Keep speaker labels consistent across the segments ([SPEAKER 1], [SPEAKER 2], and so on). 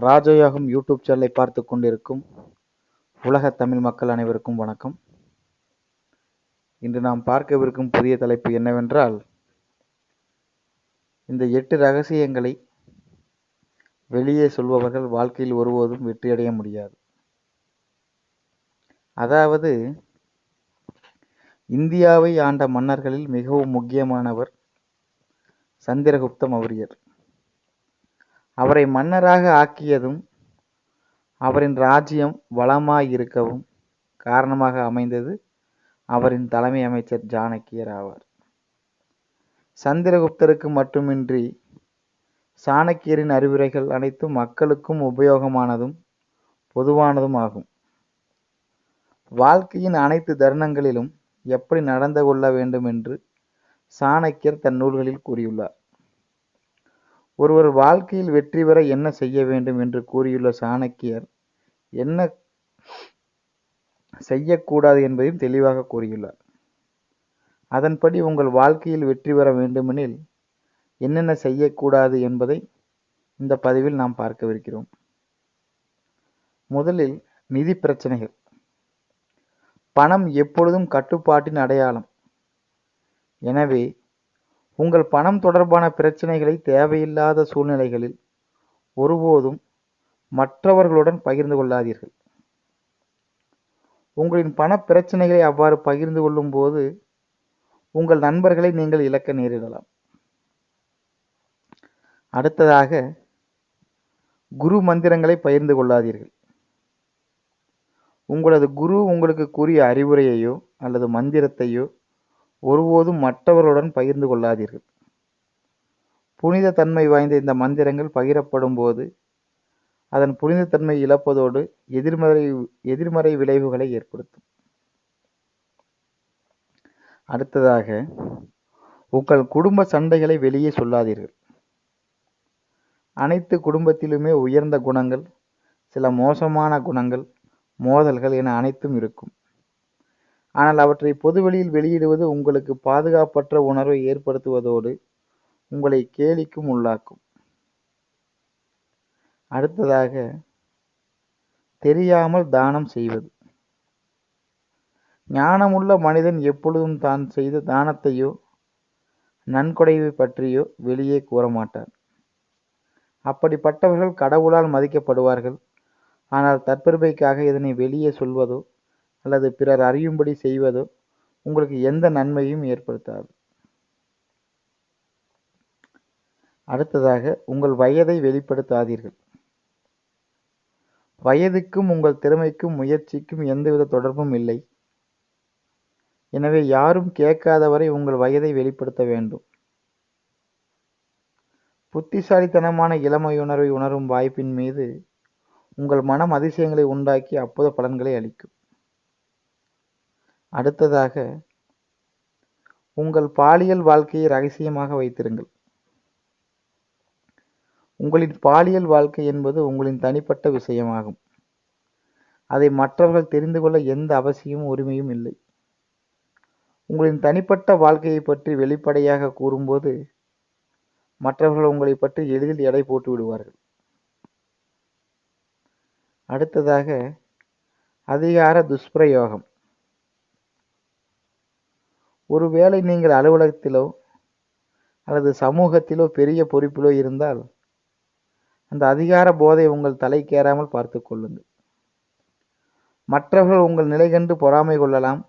[SPEAKER 1] ராஜயோகம் யூடியூப் சேனலை பார்த்து கொண்டிருக்கும் உலக தமிழ் மக்கள் அனைவருக்கும் வணக்கம். இன்று நாம் பார்க்கவிருக்கும் புதிய தலைப்பு என்னவென்றால் இந்த எட்டு ரகசியங்களை வெளியே சொல்பவர்கள் வாழ்க்கையில் ஒருபோதும் வெற்றியடைய முடியாது. அதாவது இந்தியாவை ஆண்ட மன்னர்களில் மிகவும் முக்கியமானவர் சந்திரகுப்த மௌரியர் அவரை மன்னராக ஆக்கியதும் அவரின் ராஜ்யம் வளமாயிருக்கவும் காரணமாக அமைந்தது அவரின் தலைமை அமைச்சர் சாணக்கியர் ஆவார். சந்திரகுப்தருக்கு மட்டுமின்றி சாணக்கியரின் அறிவுரைகள் அனைத்தும் மக்களுக்கும் உபயோகமானதும் பொதுவானதும் ஆகும். வாழ்க்கையின் அனைத்து தருணங்களிலும் எப்படி நடந்து கொள்ள வேண்டும் என்று சாணக்கியர் தன் நூல்களில் கூறியுள்ளார். ஒருவர் வாழ்க்கையில் வெற்றி பெற என்ன செய்ய வேண்டும் என்று கூறியுள்ள சாணக்கியர் என்ன செய்யக்கூடாது என்பதையும் தெளிவாக கூறியுள்ளார். அதன்படி உங்கள் வாழ்க்கையில் வெற்றி பெற வேண்டுமெனில் என்னென்ன செய்யக்கூடாது என்பதை இந்த பதிவில் நாம் பார்க்கவிருக்கிறோம். முதலில் நிதி பிரச்சனைகள். பணம் எப்பொழுதும் கட்டுப்பாட்டின் அடையாளம். எனவே உங்கள் பணம் தொடர்பான பிரச்சனைகளை தேவையில்லாத சூழ்நிலைகளில் ஒருபோதும் மற்றவர்களுடன் பகிர்ந்து கொள்ளாதீர்கள். உங்களின் பண பிரச்சனைகளை அவ்வாறு பகிர்ந்து கொள்ளும் போது உங்கள் நண்பர்களை நீங்கள் இழக்க நேரிடலாம். அடுத்ததாக குரு மந்திரங்களை பகிர்ந்து கொள்ளாதீர்கள். உங்களது குரு உங்களுக்கு கூறிய அறிவுரையையோ அல்லது மந்திரத்தையோ ஒருபோதும் மற்றவர்களுடன் பகிர்ந்து கொள்ளாதீர்கள். புனித தன்மை வாய்ந்த இந்த மந்திரங்கள் பகிரப்படும் போது அதன் புனிதத்தன்மை இழப்பதோடு எதிர்மறை எதிர்மறை விளைவுகளை ஏற்படுத்தும். அடுத்ததாக உங்கள் குடும்ப சண்டைகளை வெளியே சொல்லாதீர்கள். அனைத்து குடும்பத்திலுமே உயர்ந்த குணங்கள் சில மோசமான குணங்கள் மோதல்கள் என அனைத்தும் இருக்கும். ஆனால் அவற்றை பொதுவெளியில் வெளியிடுவது உங்களுக்கு பாதுகாப்பற்ற உணர்வை ஏற்படுத்துவதோடு உங்களை கேலிக்கும் உள்ளாக்கும். அடுத்ததாக தெரியாமல் தானம் செய்வது. ஞானமுள்ள மனிதன் எப்பொழுதும் தான் செய்த தானத்தையோ நன்கொடைவை பற்றியோ வெளியே கூற மாட்டார் அப்படிப்பட்டவர்கள் கடவுளால் மதிக்கப்படுவார்கள். ஆனால் தற்பெருமைக்காக இதனை வெளியே சொல்வதோ அல்லது பிறர் அறியும்படி செய்வதோ உங்களுக்கு எந்த நன்மையும் ஏற்படுத்தாது. அடுத்ததாக உங்கள் வயதை வெளிப்படுத்தாதீர்கள். வயதுக்கும் உங்கள் திறமைக்கும் முயற்சிக்கும் எந்தவித தொடர்பும் இல்லை. எனவே யாரும் கேட்காதவரை உங்கள் வயதை வெளிப்படுத்த வேண்டும். புத்திசாலித்தனமான இளமையுணர்வை உணரும் வாய்ப்பின் மீது உங்கள் மனம் அதிசயங்களை உண்டாக்கி அற்புத பலன்களை அளிக்கும். அடுத்ததாக உங்கள் பாலியல் வாழ்க்கையை ரகசியமாக வைத்திருங்கள். உங்களின் பாலியல் வாழ்க்கை என்பது உங்களின் தனிப்பட்ட விஷயமாகும். அதை மற்றவர்கள் தெரிந்து கொள்ள எந்த அவசியமும் உரிமையும் இல்லை. உங்களின் தனிப்பட்ட வாழ்க்கையை பற்றி வெளிப்படையாக கூறும்போது மற்றவர்கள் உங்களை பற்றி எளிதில் எடை போட்டு விடுவார்கள். அடுத்ததாக அதிகார துஷ்பிரயோகம். ஒருவேளை நீங்கள் அலுவலகத்திலோ அல்லது சமூகத்திலோ பெரிய பொறுப்பிலோ இருந்தால் அந்த அதிகார போதை உங்கள் தலைக்கேறாமல் பார்த்து கொள்ளுங்கள். மற்றவர்கள் உங்கள் நிலை கண்டு பொறாமை கொள்ளலாம்.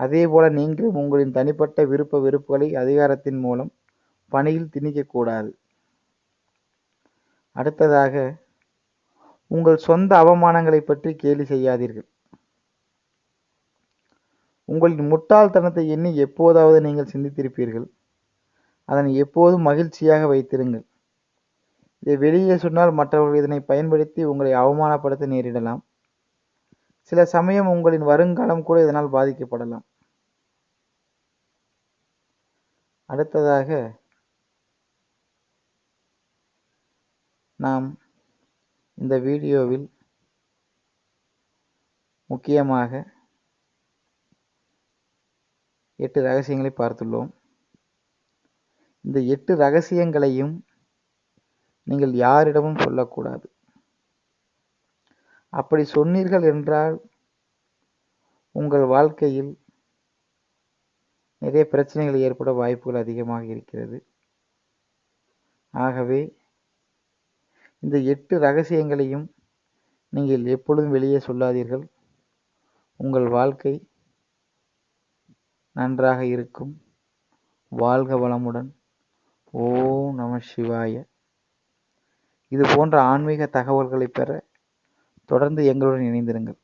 [SPEAKER 1] அதேபோல நீங்களும் உங்களின் தனிப்பட்ட விருப்ப வெறுப்புகளை அதிகாரத்தின் மூலம் பணியில் திணிக்கக்கூடாது அடுத்ததாக உங்கள் சொந்த அவமானங்களை பற்றி கேலி செய்யாதீர்கள். உங்களின் முட்டாள்தனத்தை எண்ணி எப்போதாவது நீங்கள் சிந்தித்திருப்பீர்கள். அதனை எப்போதும் மகிழ்ச்சியாக வைத்திருங்கள். இதை வெளியே சொன்னால் மற்றவர்கள் இதனை பயன்படுத்தி உங்களை அவமானப்படுத்த நேரிடலாம். சில சமயம் உங்களின் வருங்காலம் கூட இதனால் பாதிக்கப்படலாம். அடுத்ததாக நாம் இந்த வீடியோவில் முக்கியமாக எட்டு ரகசியங்களை பார்த்துள்ளோம். இந்த எட்டு ரகசியங்களையும் நீங்கள் யாரிடமும் சொல்லக்கூடாது. அப்படி சொன்னீர்கள் என்றால் உங்கள் வாழ்க்கையில் நிறைய பிரச்சனைகள் ஏற்பட வாய்ப்புகள் அதிகமாக இருக்கிறது. ஆகவே இந்த எட்டு ரகசியங்களையும் நீங்கள் எப்பொழுதும் வெளியே சொல்லாதீர்கள். உங்கள் வாழ்க்கை நன்றாக இருக்கும். வாழ்க வளமுடன். ஓம் நம சிவாய. இது போன்ற ஆன்மீக தகவல்களை பெற தொடர்ந்து எங்களுடன் இணைந்திருங்கள்.